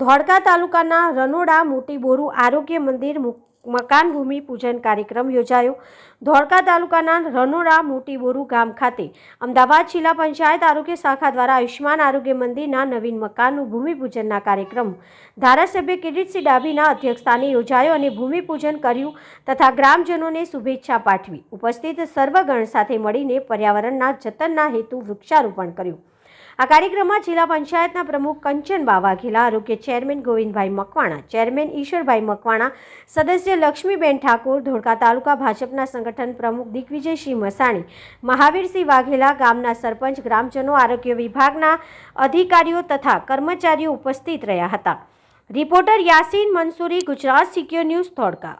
ધોળકા તાલુકાના રનોડા મોટી બોરુ આરોગ્ય મંદિર મકાન ભૂમિ પૂજન કાર્યક્રમ યોજાયો. ધોળકા તાલુકાના રનોડા મોટી બોરુ ગામ ખાતે અમદાવાદ જિલ્લા પંચાયત આરોગ્ય શાખા દ્વારા આયુષ્માન આરોગ્ય મંદિરના નવીન મકાનનું ભૂમિપૂજનના કાર્યક્રમ ધારાસભ્ય કિરીટસિંહ ડાભીના અધ્યક્ષસ્થાને યોજાયો અને ભૂમિપૂજન કર્યું તથા ગ્રામજનોને શુભેચ્છા પાઠવી. ઉપસ્થિત સર્વગણ સાથે મળીને પર્યાવરણના જતનના હેતુ વૃક્ષારોપણ કર્યું. આ કાર્યક્રમમાં જિલ્લા પંચાયતના પ્રમુખ કંચન વાઘેલા આરોગ્ય ચેરમેન ગોવિંદભાઈ મકવાણા, ચેરમેન ઈશ્વરભાઈ મકવાણા, સદસ્ય લક્ષ્મીબેન ઠાકોર, ધોળકા તાલુકા ભાજપના સંગઠન પ્રમુખ દિગ્વિજયસિંહ મસાણી, મહાવીરસિંહ વાઘેલા, ગામના સરપંચ, ગ્રામજનો, આરોગ્ય વિભાગના અધિકારીઓ તથા કર્મચારીઓ ઉપસ્થિત રહ્યા હતા. Reporter Yasin Mansuri, Gujarat secure news Dholka.